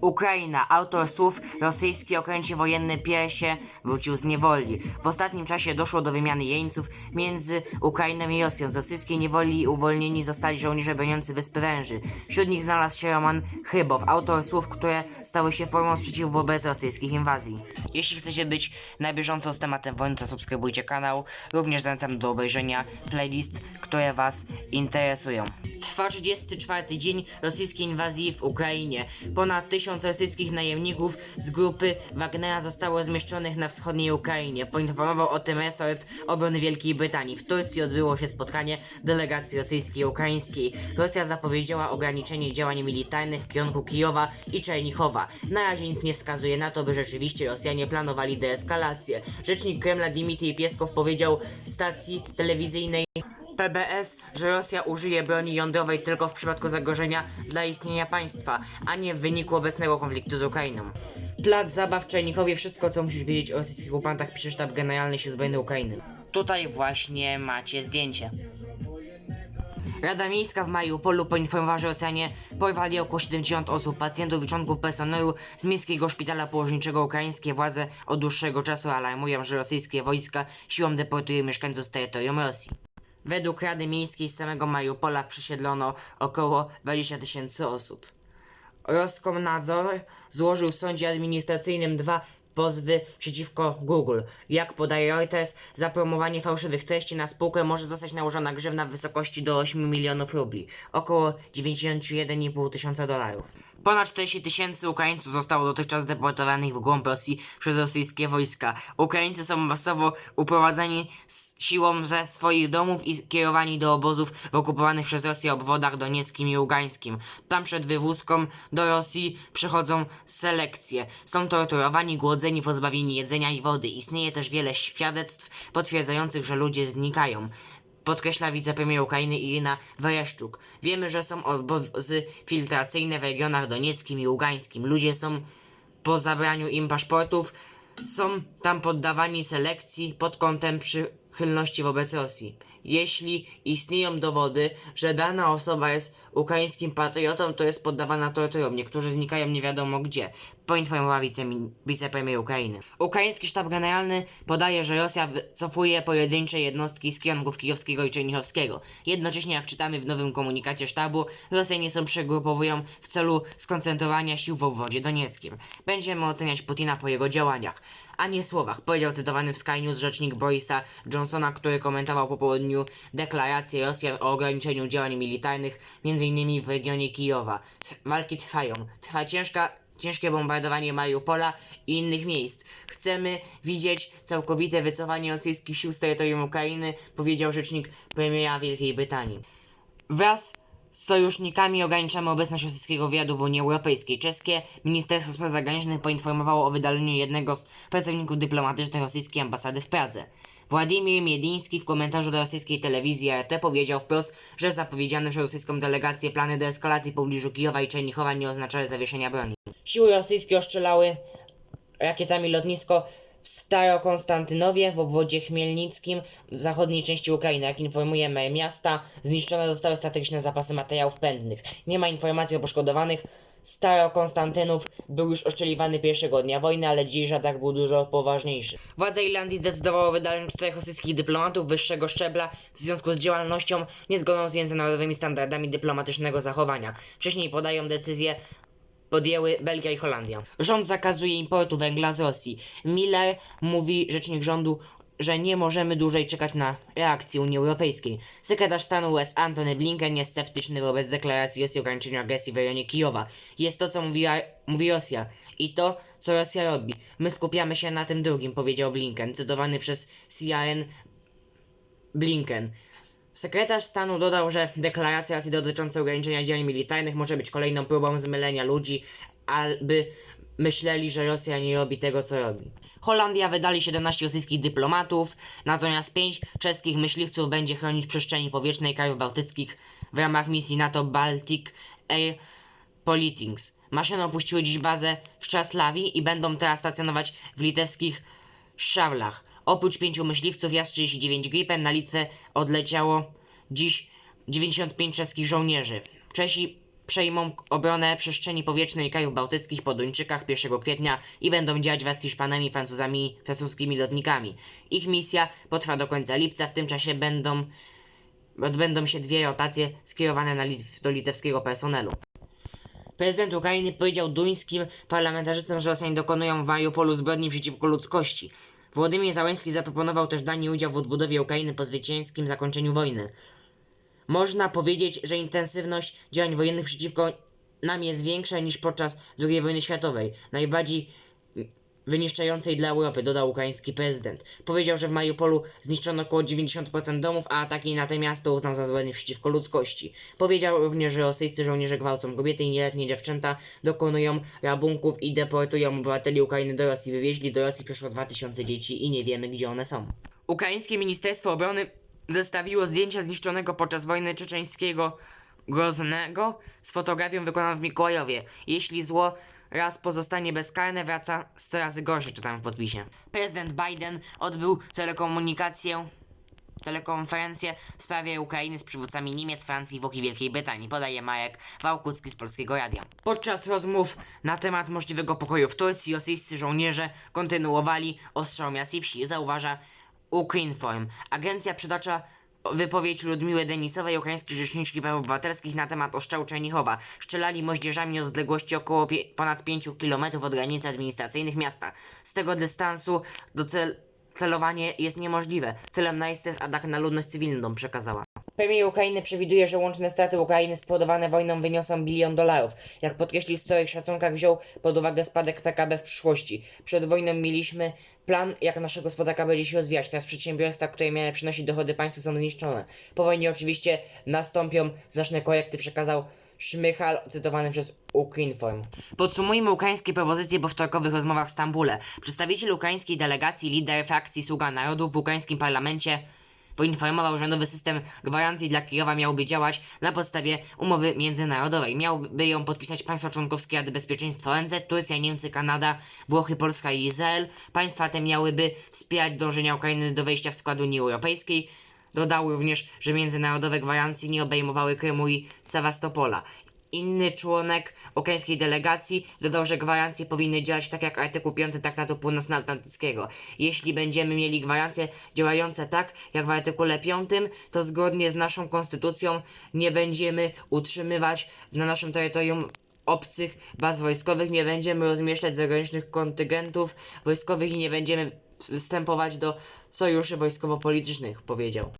Ukraina. Autor słów rosyjski okręcie wojenny Piersie wrócił z niewoli. W ostatnim czasie doszło do wymiany jeńców między Ukrainą i Rosją. Z rosyjskiej niewoli uwolnieni zostali żołnierze broniący Wyspy Węży. Wśród nich znalazł się Roman Chybow, autor słów, które stały się formą sprzeciwu wobec rosyjskich inwazji. Jeśli chcecie być na bieżąco z tematem wojny, to subskrybujcie kanał. Również zachęcam do obejrzenia playlist, które Was interesują. Trwa 34 dzień rosyjskiej inwazji w Ukrainie. Ponad tysiąc rosyjskich najemników z grupy Wagnera zostało zmieszczonych na wschodniej Ukrainie. Poinformował o tym resort obrony Wielkiej Brytanii. W Turcji odbyło się spotkanie delegacji rosyjskiej i ukraińskiej. Rosja zapowiedziała ograniczenie działań militarnych w kierunku Kijowa i Czernichowa. Na razie nic nie wskazuje na to, by rzeczywiście Rosjanie planowali deeskalację. Rzecznik Kremla Dmitrij Pieskow powiedział stacji telewizyjnej PBS, że Rosja użyje broni jądrowej tylko w przypadku zagrożenia dla istnienia państwa, a nie w wyniku obecnego konfliktu z Ukrainą. Plac zabaw w Czernichowie, wszystko co musisz wiedzieć o rosyjskich okupantach, pisze sztab generalny Sił Zbrojnych Ukrainy. Tutaj właśnie macie zdjęcie. Rada Miejska w Mariupolu poinformowała, że Rosjanie porwali około 70 osób, pacjentów i członków personelu z miejskiego szpitala położniczego. Ukraińskie władze od dłuższego czasu alarmują, że rosyjskie wojska siłą deportują mieszkańców z terytorium Rosji. Według Rady Miejskiej z samego Mariupola przesiedlono około 20 tysięcy osób. Roskomnadzor złożył w sądzie administracyjnym dwa pozwy przeciwko Google. Jak podaje Reuters, za promowanie fałszywych treści na spółkę może zostać nałożona grzywna w wysokości do 8 milionów rubli, około 91,5 tysiąca dolarów. Ponad 40 tysięcy Ukraińców zostało dotychczas deportowanych w głąb Rosji przez rosyjskie wojska. Ukraińcy są masowo uprowadzani z siłą ze swoich domów i kierowani do obozów okupowanych przez Rosję obwodach donieckim i ługańskim. Tam przed wywózką do Rosji przechodzą selekcje. Są torturowani, głodzeni, pozbawieni jedzenia i wody. Istnieje też wiele świadectw potwierdzających, że ludzie znikają podkreśla wicepremier Ukrainy Irina Wereszczuk. Wiemy, że są obozy filtracyjne w regionach donieckim i ługańskim. Ludzie są po zabraniu im paszportów, są tam poddawani selekcji pod kątem przychylności wobec Rosji. Jeśli istnieją dowody, że dana osoba jest ukraińskim patriotą, to jest poddawana torturom. Niektórzy znikają nie wiadomo gdzie, poinformowała wicepremier Ukrainy. Ukraiński sztab generalny podaje, że Rosja wycofuje pojedyncze jednostki z kierunków kijowskiego i czernichowskiego. Jednocześnie, jak czytamy w nowym komunikacie sztabu, Rosjanie są przegrupowują w celu skoncentrowania sił w obwodzie donieckim. Będziemy oceniać Putina po jego działaniach a nie słowach, powiedział cytowany w Sky News rzecznik Borisa Johnsona, który komentował po południu deklarację Rosji o ograniczeniu działań militarnych, m.in. w regionie Kijowa. Walki trwają. Trwa ciężka ciężkie bombardowanie Mariupola i innych miejsc. Chcemy widzieć całkowite wycofanie rosyjskich sił z terytorium Ukrainy, powiedział rzecznik premiera Wielkiej Brytanii. Wraz z sojusznikami ograniczamy obecność rosyjskiego wywiadu w Unii Europejskiej. Czeskie Ministerstwo Spraw Zagranicznych poinformowało o wydaleniu jednego z pracowników dyplomatycznych rosyjskiej ambasady w Pradze. Władimir Miediński w komentarzu do rosyjskiej telewizji RT powiedział wprost, że zapowiedziane przez rosyjską delegację plany deeskalacji pobliżu Kijowa i Czernichowa nie oznaczały zawieszenia broni. Siły rosyjskie oszczelały rakietami lotnisko w Starokonstantynowie w obwodzie chmielnickim w zachodniej części Ukrainy. Jak informuje mer miasta, zniszczone zostały strategiczne zapasy materiałów pędnych. Nie ma informacji o poszkodowanych. Starokonstantynów był już oszczeliwany pierwszego dnia wojny, ale dzisiejszy atak był dużo poważniejszy. Władze Irlandii zdecydowały o wydaleniu czterech rosyjskich dyplomatów wyższego szczebla w związku z działalnością niezgodną z międzynarodowymi standardami dyplomatycznego zachowania. Wcześniej podają decyzję podjęły Belgia i Holandia. Rząd zakazuje importu węgla z Rosji. Miller mówi, rzecznik rządu, że nie możemy dłużej czekać na reakcję Unii Europejskiej. Sekretarz stanu US Antony Blinken jest sceptyczny wobec deklaracji Rosji o ograniczeniu agresji w rejonie Kijowa. Jest to, co mówi, mówi Rosja i to, co Rosja robi. My skupiamy się na tym drugim, powiedział Blinken, cytowany przez CNN Blinken. Sekretarz stanu dodał, że deklaracja Rosji dotycząca ograniczenia działań militarnych może być kolejną próbą zmylenia ludzi, aby myśleli, że Rosja nie robi tego, co robi. Holandia wydali 17 rosyjskich dyplomatów, natomiast 5 czeskich myśliwców będzie chronić przestrzeni powietrznej krajów bałtyckich w ramach misji NATO Baltic Air Politics. Maszyny opuściły dziś bazę w Czaslawii i będą teraz stacjonować w litewskich Szawlach. Oprócz pięciu myśliwców Jas-39 Gripen na Litwę odleciało dziś 95 czeskich żołnierzy. Czesi przejmą obronę przestrzeni powietrznej krajów bałtyckich po Duńczykach 1 kwietnia i będą działać wraz z Hiszpanami, Francuzami, francuskimi lotnikami. Ich misja potrwa do końca lipca, w tym czasie będą odbędą się dwie rotacje skierowane na Litw, do litewskiego personelu. Prezydent Ukrainy powiedział duńskim parlamentarzystom, że Rosjanie dokonują w Mariupolu zbrodni przeciwko ludzkości. Władimir Załęski zaproponował też Danii udział w odbudowie Ukrainy po zwycięskim zakończeniu wojny. Można powiedzieć, że intensywność działań wojennych przeciwko nam jest większa niż podczas II wojny światowej, najbardziej wyniszczającej dla Europy, dodał ukraiński prezydent. Powiedział, że w Mariupolu zniszczono około 90% domów, a ataki na te miasto uznał za zbrodnie przeciwko ludzkości. Powiedział również, że rosyjscy żołnierze gwałcą kobiety i nieletnie dziewczęta, dokonują rabunków i deportują obywateli Ukrainy do Rosji. Wywieźli do Rosji przeszło 2000 dzieci i nie wiemy, gdzie one są. Ukraińskie Ministerstwo Obrony zestawiło zdjęcia zniszczonego podczas wojny czeczeńskiego Groznego z fotografią wykonaną w Mikołajowie. Jeśli zło raz pozostanie bezkarne, wraca 100 razy gorsze, czytam w podpisie. Prezydent Biden odbył telekomunikację telekonferencję w sprawie Ukrainy z przywódcami Niemiec, Francji, Włoch i Wielkiej Brytanii, podaje Marek Wałkucki z Polskiego Radia. Podczas rozmów na temat możliwego pokoju w Turcji rosyjscy żołnierze kontynuowali ostrzał miast i wsi, zauważa Ukrinform. Agencja przytacza wypowiedź Ludmiły Denisowej, ukraińskiej rzeczniczki praw obywatelskich na temat ostrzału Czernichowa. Strzelali moździerzami o odległości około ponad 5 km od granic administracyjnych miasta. Z tego dystansu do cel celowanie jest niemożliwe. Celem NICE jest atak na ludność cywilną, przekazała. Premier Ukrainy przewiduje, że łączne straty Ukrainy spowodowane wojną wyniosą bilion dolarów. Jak podkreślił w swoich szacunkach, wziął pod uwagę spadek PKB w przyszłości. Przed wojną mieliśmy plan, jak nasza gospodarka będzie się rozwijać. Teraz przedsiębiorstwa, które miały przynosić dochody państwu, są zniszczone. Po wojnie oczywiście nastąpią znaczne korekty, przekazał Szmychal, cytowany przez Ukrinform. Podsumujmy ukraińskie propozycje po wtorkowych rozmowach w Stambule. Przedstawiciel ukraińskiej delegacji, lider frakcji Sługa Narodów w ukraińskim parlamencie poinformował, że nowy system gwarancji dla Kijowa miałby działać na podstawie umowy międzynarodowej. Miałby ją podpisać państwa członkowskie Rady Bezpieczeństwa ONZ, Turcja, Niemcy, Kanada, Włochy, Polska i Izrael. Państwa te miałyby wspierać dążenia Ukrainy do wejścia w skład Unii Europejskiej. Dodał również, że międzynarodowe gwarancje nie obejmowały Krymu i Sewastopola. Inny członek ukraińskiej delegacji dodał, że gwarancje powinny działać tak jak artykuł 5 Traktatu Północnoatlantyckiego. Jeśli będziemy mieli gwarancje działające tak jak w artykule 5, to zgodnie z naszą konstytucją nie będziemy utrzymywać na naszym terytorium obcych baz wojskowych, nie będziemy rozmieszczać zagranicznych kontyngentów wojskowych i nie będziemy wstępować do sojuszy wojskowo-politycznych, powiedział.